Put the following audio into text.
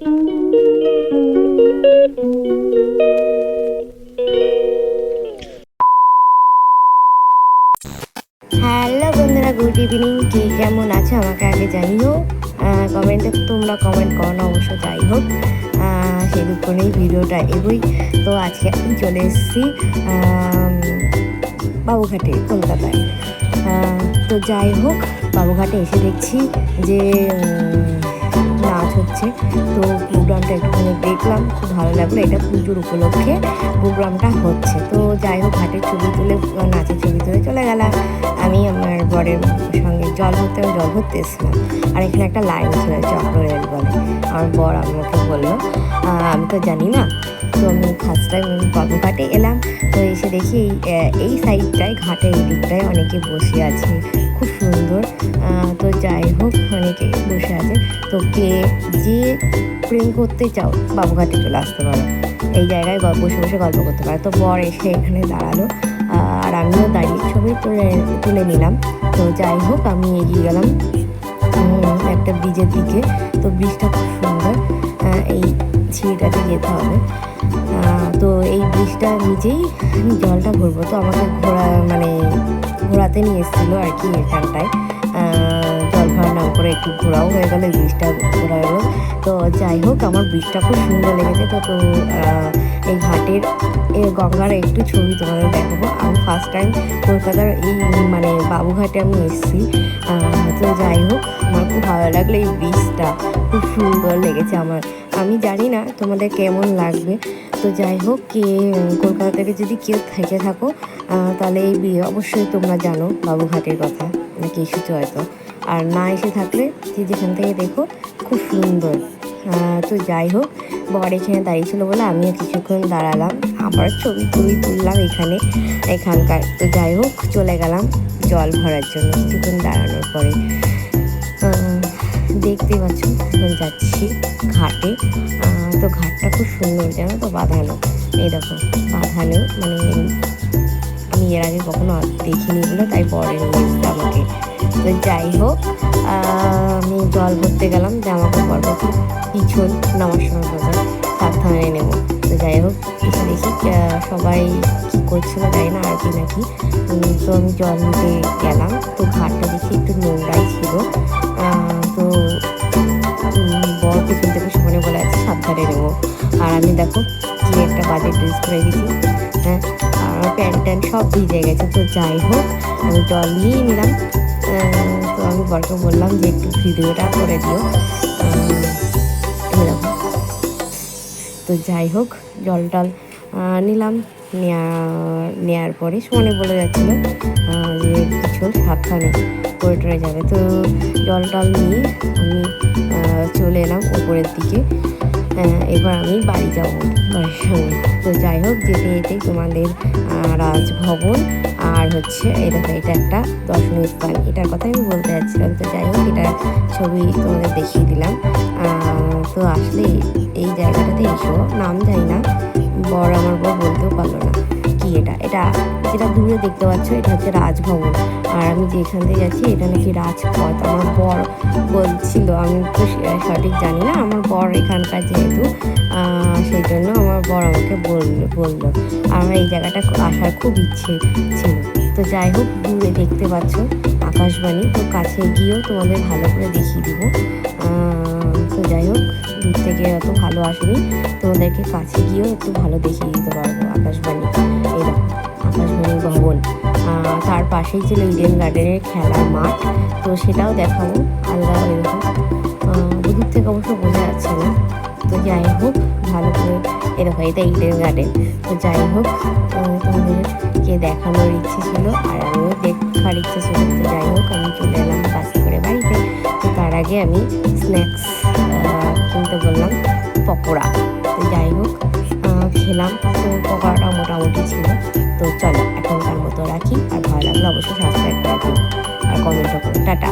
Hello বন্ধুরা, good evening. কে কেমন আছে আমাকে আগে জানিও। কমেন্টে তোমরা কমেন্ট করো না, অবশ্য যাই হোক। সেরকমই ভিডিওটা এগোই। তো আজকে আমি চলে এসেছি বাবুঘাটে, কলকাতায়। তো যাই হোক, বাবুঘাটে এসে দেখছি যে হচ্ছে তো প্রোগ্রামটা একটুখানি দেখলাম, খুব ভালো লাগল। এটা পুজোর উপলক্ষে প্রোগ্রামটা হচ্ছে। তো যাই হোক ঘাটের ছবি তুলে, নাচের ছবি তুলে চলে গেলাম। আমি আমার বরের সঙ্গে জল ভরতে জল ভরতে এসেছিলাম। আর এখানে একটা লাইন ছিল চক্র রেল বলে। আমার বর আমাকে বলল আমি তো জানি না। তো আমি ফার্স্ট টাইম বাবুঘাটে এলাম। তো এসে দেখি এই সাইডটায় ঘাটের এই দিকটায় অনেকে বসে আছে। খুব সুন্দর। তো যাই হোক, অনেকে বসে আছে। তো কে যে প্রেম করতে চাও বাবুঘাটে চলে আসতে পারো। এই জায়গায় বসে বসে গল্প করতে পারো। তো বর এসে এখানে দাঁড়াল। আর আমিও দাঁড়িয়ে ছবি তুলে তুলে নিলাম। তো যাই হোক, আমি এগিয়ে গেলাম। একটা ব্রিজের দিকে। তো ব্রিজটা খুব সুন্দর। এই সিঁড়িটাতে যেতে হবে। ব্রিজটা নিজেই জলটা ঘুরবো তো আমাকে ঘোরা মানে ঘোরাতে নিয়ে এসেছিল আর কি এখানটায় জল ভরার নাম করে একটু ঘোরাও হয়ে গেলো ব্রিজটা ঘোরা হলো তো যাই হোক, আমার ব্রিজটা খুব সুন্দর লেগেছে। তো তো এই ঘাটের এই গঙ্গার একটু ছবি তোমাদের দেখাবো। আমি ফার্স্ট টাইম কলকাতার এই মানে বাবুঘাটে আমি এসেছি। তো যাই হোক, আমার খুব ভালো লাগল এই ব্রিজটা। খুব সুন্দর লেগেছে আমার। আমি জানি না তোমাদের কেমন লাগবে। তো যাই হোক, কে, কলকাতা থেকে যদি কেউ থেকে থাকো তাহলে এই বি- অবশ্যই তোমরা জানো বাবুঘাটের কথা নাকি এসেছ হয়তো আর না এসে থাকলে যে যেখান থেকে দেখো, খুব সুন্দর। তো যাই হোক বর এখানে দাঁড়িয়েছিল বলে আমিও কিছুক্ষণ দাঁড়ালাম। আবার ছবি টবি তুললাম এখানে, এখানকার। তো যাই হোক, চলে গেলাম জল ভরার জন্য কিছুক্ষণ দাঁড়ানোর পরে। দেখতে পাচ্ছ যাচ্ছি ঘাটে। তো ঘাটটা খুব সুন্দর, জানো তো, বাঁধানো। এই দেখো, বাঁধানো মানে আমি এর আগে কখনো দেখিনি বলে, তাই বরে নিয়ে এসছে আমাকে তো যাই হোক আমি জল ভরতে গেলাম জামা কাপড় পিছন নামার সময় বাজার সাবধানে নেব। তো যাই হোক, এসে দেখি সবাই কী করছিল জানি না, আর কি নাকি। তো আমি জল নিতে গেলাম, তো ঘাটটা দেখি একটু নোংরাই ছিল। পিছন থেকে সমানে বলে আছে, সাবধানে নেব। আর আমি দেখো কি একটা বাজে ড্রেস করে গেছি। হ্যাঁ আর প্যান্ট ট্যান্ট সব ভিজে গেছে, তো যাই হোক, আমি জল নিয়ে নিলাম। তো আমি বরকে বললাম যে একটু ভিডিওটা করে দিও। তো যাই হোক, জল টল নিলাম। নেওয়া নেওয়ার পরে সমানে বলে যাচ্ছিল যে কিছু সাবধানে। পড়ে টরে যাবে। তো জল টল নিয়ে আমি চলে এলাম উপরের দিকে। এবার আমি বাড়ি যাব সঙ্গে তো যাই হোক, যেতে যেতে তোমাদের রাজভবন আর হচ্ছে দেখো এটা একটা দর্শনীয় স্থান। এটার কথা আমি বলতে যাচ্ছিলাম। তো যাই হোক, এটা ছবি তোমাদের দেখিয়ে দিলাম। তো আসলে এই জায়গাটাতে এসো। নাম জানি না। বড় আমার বড় বলতেও পারল না। কি এটা এটা যেটা দূরে দেখতে পাচ্ছ, এটা হচ্ছে রাজভবন। আর আমি যেখান থেকে যাচ্ছি এটা নাকি রাজপথ? আমার বর বলছিল, আমি তো সঠিক জানি না, আমার বর এখানকার যেহেতু সেই জন্য আমার বর আমাকে বলল। বলল আমার এই জায়গাটা আসার খুব ইচ্ছে ছিল। তো যাই হোক, দূরে দেখতে পাচ্ছ আকাশবাণী। তো কাছে গিয়েও তোমাদের ভালো করে দেখিয়ে দিব। তো যাই হোক দূর থেকে অত ভালো আসেনি। তোমাদেরকে কাছে গিয়েও একটু ভালো দেখিয়ে দিতে পারব আকাশবাণী। এই আকাশবাণী ভবন তার পাশেই ছিল ইডেন গার্ডেনের খেলার মাঠ। তো সেটাও দেখাবো আলগা এরকম দূর থেকে অবশ্য বোঝা যাচ্ছে না। তো যাই হোক, ভালো করে এরকম এটা ইডেন গার্ডেন। তো যাই হোক তোমাদেরকে দেখানোর ইচ্ছে ছিল আর আমিও দেখার ইচ্ছে ছিল, তো যাই হোক, আমি চলে এলাম বাসে করে বাড়িতে। তার আগে আমি স্ন্যাক্স কিনতে বললাম, পকোড়া। তো যাই হোক খেলাম। তো পকোড়াটা মোটামুটি ছিল। তো চলো, এখনকার মতো রাখি। আর ভালো লাগলে অবশ্যই সাবস্ক্রাইব করে আর কমেন্টও করো। টাটা।